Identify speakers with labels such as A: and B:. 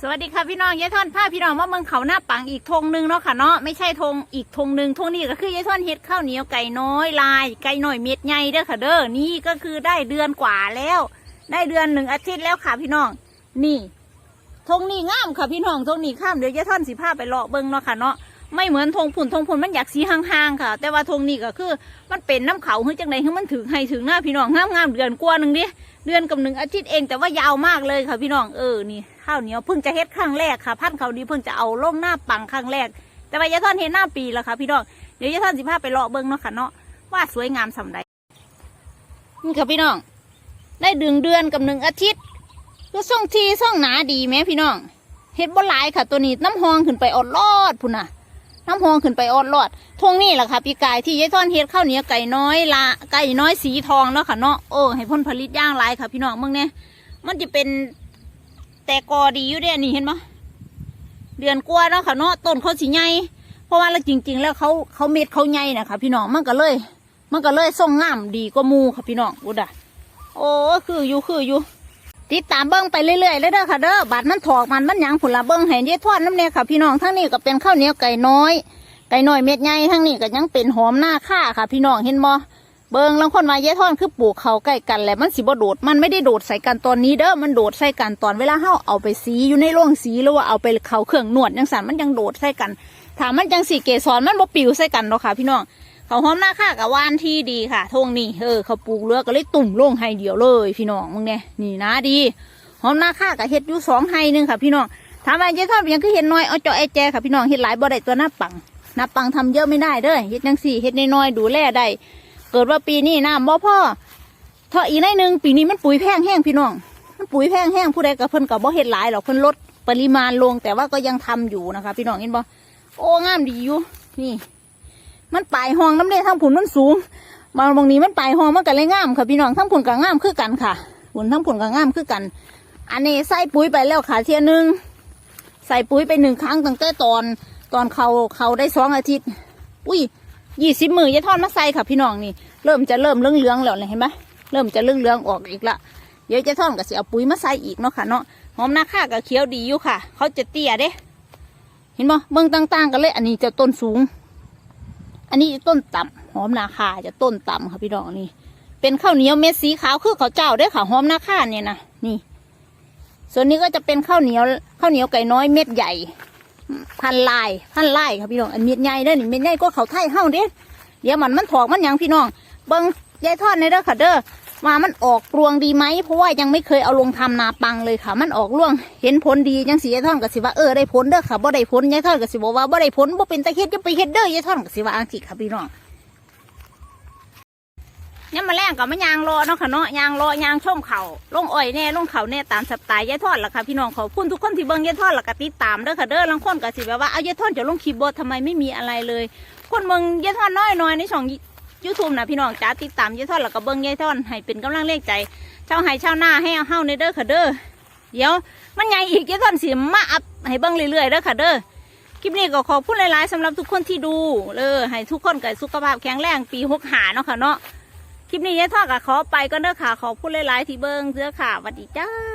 A: สวัสดีค่ะพี่น้องยายท่อนผ้าพี่น้องว่าเมืองเขาหน้าปังอีกธงหนึ่งเนาะค่ะเนาะไม่ใช่ธงอีกธงหนึ่งธงนี้ก็คือยายท่อนเฮ็ดข้าวเหนียวไก่น้อยลาย ไก่หน่อยเม็ดใหญ่เด้อค่ะเด้อนี่ก็คือได้เดือนกว่าแล้ว ได้เดือนหนึ่งอาทิตย์แล้วค่ะพี่น้อง นี่ธงนี้งามค่ะพี่น้องธงนี้ข้ามเดี๋ยวยายท่อนสิผ้าไปเลาะเบิ้งเนาะค่ะเนาะไม่เหมือนธงผุนธงผุนมันอยากสีห่างๆค่ะ แต่ว่าธงนี้ก็คือ มันเป็นน้ำเขาเฮ้ยจังไดให้มันถึงให้ถึงหน้าพี่น้องงามงามๆเดือนกว่าหนึ่งดิเดือนกับหนึ่งอาทิตย์เองแต่ว่ายาวมากเลยค่ะพี่น้องเออนี่ ข้าวเหนียวเพิ่งจะเฮ็ดครั้งแรกค่ะพันเขาดีเพิ่งจะเอาลงหน้าปังครั้งแรก แต่ว่ายายท่อนเห็นหน้าปีแล้วค่ะ พี่น้องเดี๋ยวยายท่อนสิพาไปเลาะเบิ้งเนาะค่ะเนาะว่าสวยงามสำใดนี่ค่ะพี่น้อง ได้ดึงเดือนกับหนึ่งอาทิตย์ก็ส่งทีส่งหนาดีไหมพี่น้องเฮ็ดบ่หลายค่ะ ตัวนี้น้ำหองขึ้นไปอดรอดพุ่นน่ะน้ำหองขึ้นไปอดรอดทงนี่แหละค่ะพี่กายที่ยายท่อนเฮ็ดข้าวเหนียวไก่น้อยละไก่น้อยสีทองเนาะค่ะเนาะโอ้ให้พ้นผลิตย่างลายค่ะ พี่น้องเมื่อเนี่ยมันจะเป็น แต่กอดีอยู่เด้นี่เห็นปะเดือนกว่าเนาะค่ะเนาะต้นเขาสีใหญ่เพราะว่าแล้วจริง ๆ แล้วเขาเขาเม็ดเขาใหญ่นะคะพี่น้องมันก็เลย มันก็เลยส่งงามดีกว่ามูค่ะพี่น้องอุดะโอ้คืออยู่คืออยู่ติดตามเบิ้งไปเรื่อยๆเลยเด้อค่ะเด้อบัดมันถอกมันมันหยังผุนละเบิ้งให้ยายทอดน้ำเนี่ยค่ะ พี่น้องทั้งนี้ก็เป็นข้าวเหนียวไก่น้อย ไก่น้อยเม็ดใหญ่ทั้งนี้ก็ยังเป็นหอมหน้าค่าค่ะ พี่น้องเห็นบ่ เบิ้งลังคนมายายทอนคือปลูกเขาใกล้กันแหละมันสิบ่โดด มันไม่ได้โดดใส่กันตอนนี้เด้อมันโดดใส่กันตอนเวลาเฮาเอาไปสีอยู่ในโรงสีหรือว่าเอาไปเขาเครื่องนวดจังสันมันยังโดดใส่กันถามมันจังสีเกสรมันบ่ปิวใส่กันเนาะค่ะ พี่น้องเขาหอมหน้าค่ากับว่านที่ดีค่ะทงนี้เออเขาปลูกเรือก็เลยตุ่มลงให้เดียวเลย พี่น้องมึงเนี่ยนี่นะดีหอมหน้าค่ากับเห็ดอยู่สองไฮหนึ่งค่ะ พี่น้องถามว่ายายทอดเป็นยังคือเห็ดน้อยเอาเจาะไอแจค่ะพี่น้องเห็ดหลายบ่ได้ตัวหน้าปังหน้าปังทำเยอะไม่ได้เด้อเห็ดจังสี่เห็ดน้อยๆดูแลได้ เกิดว่าปีนี้น้ำบ่พ่อเท่าอีกหน่อยหนึ่งปีนี้มันปุ๋ยแพงแห้งพี่น้อง มันปุ๋ยแพงแห้งผู้ใดกับเพิ่นกับบ่เห็ดหลายหรอกเพิ่นลดปริมาณลงแต่ว่าก็ยังทำอยู่นะคะ พี่น้องเห็นบ่โอ้งามดีอยู่นี่ มันปลายห้องน้ำเลี้ยทั้งผุนมันสูงบางบางนี้มันปลายห้องมันก็เลยงามค่ะพี่น้องทั้งผุนกับงามคือกันค่ะผุนทั้งผุนกับงามคือกัน อันนี้ใส่ปุ๋ยไปแล้วค่ะเทียหนึงใส่ปุ๋ยไปหนึ่งครั้งตั้งแต่ตอน ตอนเขาเขาได้สองอาทิตย์ อุ้ย ยี่สิบมือยายทอดมาใส่ค่ะพี่น้องนี่เริ่มจะเริ่มเรื่องเลืองแล้วเลยเห็นไหมเริ่มจะเรื่องเลืองออกอีกละเดี๋ยวจะทอดก็สิเอาปุ๋ยมาใส่อีกเนาะค่ะเนาะหอมหน้าค่ากับเขียวดีอยู่ค่ะ เขาจะเตี้ยเด้ เห็นบ่เบื้องต่างๆกันเลย อันนี้จะต้นสูง อันนี้จะต้นต่ำหอมนาคาจะต้นต่ำค่ะพี่น้องนี่ เป็นข้าวเหนียวเม็ดสีขาวคือข้าวเจ้าเด้ค่ะหอมนาคาเนี่ยนะนี่ ส่วนนี้ก็จะเป็นข้าวเหนียวข้าวเหนียวไก่น้อยเม็ดใหญ่ พันลายพันลายค่ะพี่น้องอันเม็ดใหญ่เด้อนี่เม็ดใหญ่ก็เขาไทยเฮาเด้เดี๋ยวมันมันถอกมันยังพี่น้องเบิ้งยายทอดในเด้อค่ะเด้อว่ามันออกรวงดีไหมเพราะว่ายังไม่เคยเอาลงทำนาปังเลยค่ะ มันออกรวงเห็นผลดีจังสียายทอดกับสิว่าเออได้ผลเด้อค่ะบ่ได้ผลยายทอดกับสิบอกว่าบ่ได้ผลบ่เป็นตะเฮ็ดจะไปเฮ็ดเด้อยายทอดกับสิว่าอังสิค่ะพี่น้อง เนี่ยมาแรงกับมะยางรอเนาะค่ะเนาะยางรอยางช่องเขาลงอ้อยแน่ลงเขาแน่ตามสไตล์ยายทอดล่ะค่ะพี่น้องขอบคุณทุกคนที่เบิ่งยายทอดล่ะก็ติดตามเด้อค่ะเด้อลังคนก็สิแบบว่าเอายายทอดจะลงคลิปบททำไมไม่มีอะไรเลย คนเบิ่งยายทอดน้อยน้อยในช่องยูทูบนะพี่น้องจ้าติดตามยายทอดล้วก็เบิ่งยายทอดให้เป็นกำลังเลขใจเจ้าให้เจ้าหน้าให้เอาเฮาในเด้อค่ะเด้อเดี๋ยวมันใหญ่อีกยายทอดสิมาอัพให้เบิ่งเรื่อยๆเด้อค่ะเด้อคลิปนี้ก็ขอบคุณหลายๆสำหรับทุกคนที่ดูเลยให้ทุกคนเกิดสุขภาพแข็งแรงปีหกหาเนาะค่ะเนาะ คลิปนี้ยายทอดกับขอไปก็เด้อค่ะ ขอพูดหลายๆที่เบิ้งเสื้อค่ะสวัสดีจ้า